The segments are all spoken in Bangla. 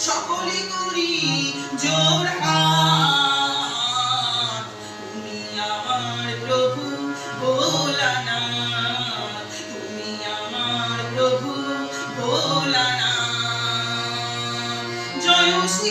সকলে করি জোর তুমি আমার প্রভু ভোলানা। তুমি আমার প্রভু ভোলানা। জয় শ্রী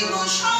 জীবন